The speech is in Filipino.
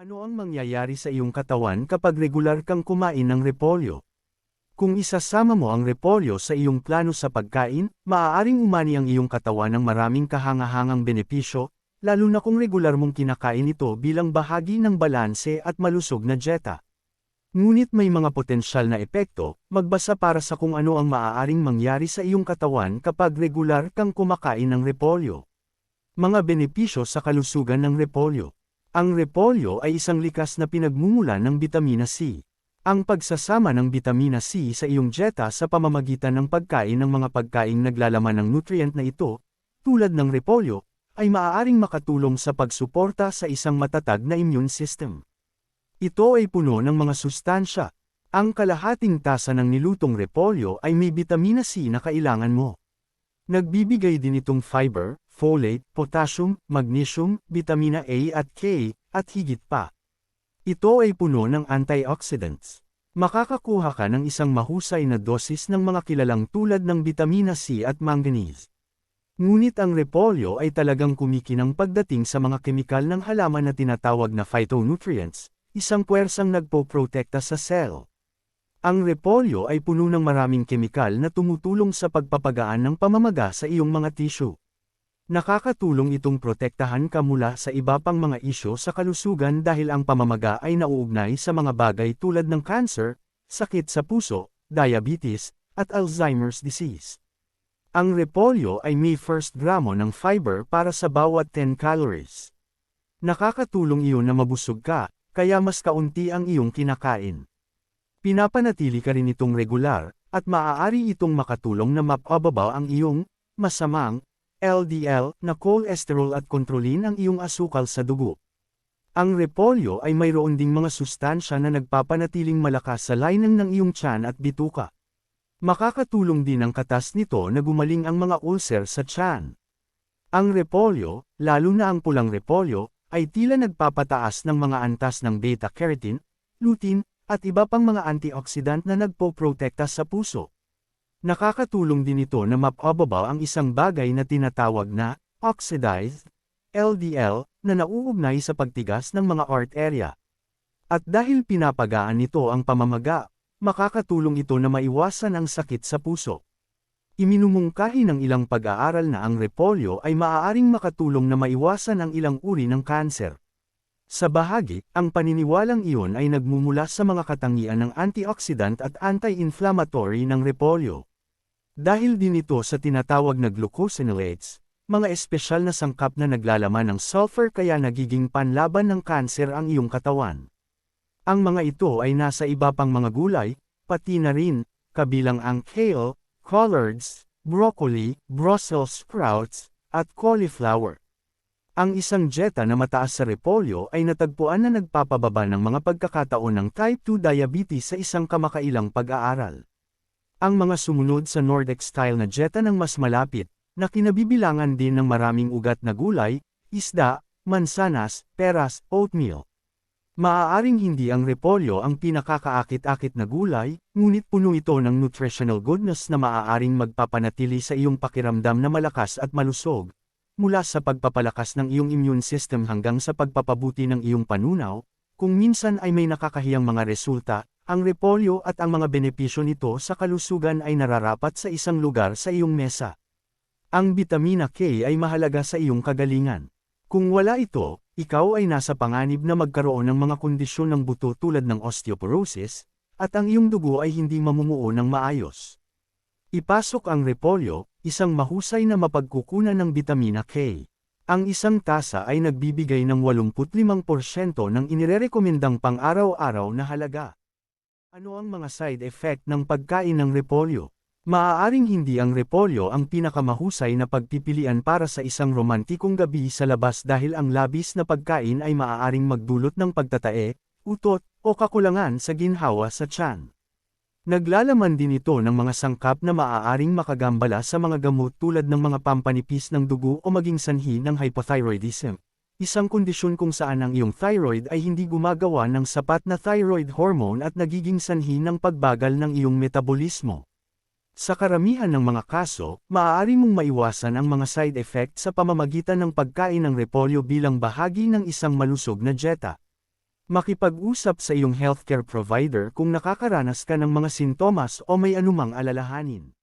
Ano ang mangyayari sa iyong katawan kapag regular kang kumain ng repolyo? Kung isasama mo ang repolyo sa iyong plano sa pagkain, maaaring umani ang iyong katawan ng maraming kahangahangang benepisyo, lalo na kung regular mong kinakain ito bilang bahagi ng balanse at malusog na dieta. Ngunit may mga potensyal na epekto, magbasa para sa kung ano ang maaaring mangyari sa iyong katawan kapag regular kang kumakain ng repolyo. Mga benepisyo sa kalusugan ng repolyo. Ang repolyo ay isang likas na pinagmumulan ng bitamina C. Ang pagsasama ng bitamina C sa iyong dieta sa pamamagitan ng pagkain ng mga pagkaing naglalaman ng nutrient na ito, tulad ng repolyo, ay maaaring makatulong sa pagsuporta sa isang matatag na immune system. Ito ay puno ng mga sustansya. Ang kalahating tasa ng nilutong repolyo ay may bitamina C na kailangan mo. Nagbibigay din itong fiber, folate, potassium, magnesium, vitamina A at K, at higit pa. Ito ay puno ng antioxidants. Makakakuha ka ng isang mahusay na dosis ng mga kilalang tulad ng vitamina C at manganese. Ngunit ang repolyo ay talagang kumikinang pagdating sa mga kemikal ng halaman na tinatawag na phytonutrients, isang puwersang nagpoprotekta sa cell. Ang repolyo ay puno ng maraming kemikal na tumutulong sa pagpapagaan ng pamamaga sa iyong mga tissue. Nakakatulong itong protektahan ka mula sa iba pang mga isyo sa kalusugan dahil ang pamamaga ay nauugnay sa mga bagay tulad ng cancer, sakit sa puso, diabetes, at Alzheimer's disease. Ang repolyo ay may first gramo ng fiber para sa bawat 10 calories. Nakakatulong iyon na mabusog ka, kaya mas kaunti ang iyong kinakain. Pinapanatili ka rin itong regular, at maaari itong makatulong na mapababa ang iyong masamang LDL na cholesterol at kontrolin ang iyong asukal sa dugo. Ang repolyo ay mayroon ding mga sustansya na nagpapanatiling malakas sa lining ng iyong tiyan at bituka. Makakatulong din ang katas nito na gumaling ang mga ulcer sa tiyan. Ang repolyo, lalo na ang pulang repolyo, ay tila nagpapataas ng mga antas ng beta-carotene, lutein, at iba pang mga antioxidant na nagpoprotekta sa puso. Nakakatulong din ito na mapababa ang isang bagay na tinatawag na oxidized LDL na nauugnay sa pagtigas ng mga arterya. At dahil pinapagaan nito ang pamamaga, makakatulong ito na maiwasan ang sakit sa puso. Iminumungkahi ng ilang pag-aaral na ang repolyo ay maaaring makatulong na maiwasan ang ilang uri ng kanser. Sa bahagi, ang paniniwalang iyon ay nagmumula sa mga katangian ng antioxidant at anti-inflammatory ng repolyo. Dahil din ito sa tinatawag na glucosinolates, mga espesyal na sangkap na naglalaman ng sulfur kaya nagiging panlaban ng kanser ang iyong katawan. Ang mga ito ay nasa iba pang mga gulay, pati na rin, kabilang ang kale, collards, broccoli, Brussels sprouts, at cauliflower. Ang isang dieta na mataas sa repolyo ay natagpuan na nagpapababa ng mga pagkakataon ng type 2 diabetes sa isang kamakailang pag-aaral. Ang mga sumunod sa Nordic style na dieta ng mas malapit, na kinabibilangan din ng maraming ugat na gulay, isda, mansanas, peras, oatmeal. Maaaring hindi ang repolyo ang pinakakaakit-akit na gulay, ngunit puno ito ng nutritional goodness na maaaring magpapanatili sa iyong pakiramdam na malakas at malusog, mula sa pagpapalakas ng iyong immune system hanggang sa pagpapabuti ng iyong panunaw, kung minsan ay may nakakahiyang mga resulta, ang repolyo at ang mga benepisyo nito sa kalusugan ay nararapat sa isang lugar sa iyong mesa. Ang bitamina K ay mahalaga sa iyong kagalingan. Kung wala ito, ikaw ay nasa panganib na magkaroon ng mga kondisyon ng buto tulad ng osteoporosis, at ang iyong dugo ay hindi mamumuo ng maayos. Ipasok ang repolyo, isang mahusay na mapagkukunan ng bitamina K. Ang isang tasa ay nagbibigay ng 85% ng inirerekomendang pang-araw-araw na halaga. Ano ang mga side effect ng pagkain ng repolyo? Maaaring hindi ang repolyo ang pinakamahusay na pagpipilian para sa isang romantikong gabi sa labas dahil ang labis na pagkain ay maaaring magdulot ng pagtatae, utot, o kakulangan sa ginhawa sa tiyan. Naglalaman din ito ng mga sangkap na maaaring makagambala sa mga gamot tulad ng mga pampanipis ng dugo o maging sanhi ng hypothyroidism. Isang kondisyon kung saan ang iyong thyroid ay hindi gumagawa ng sapat na thyroid hormone at nagiging sanhi ng pagbagal ng iyong metabolismo. Sa karamihan ng mga kaso, maaari mong maiwasan ang mga side effect sa pamamagitan ng pagkain ng repolyo bilang bahagi ng isang malusog na dieta. Makipag-usap sa iyong healthcare provider kung nakakaranas ka ng mga sintomas o may anumang alalahanin.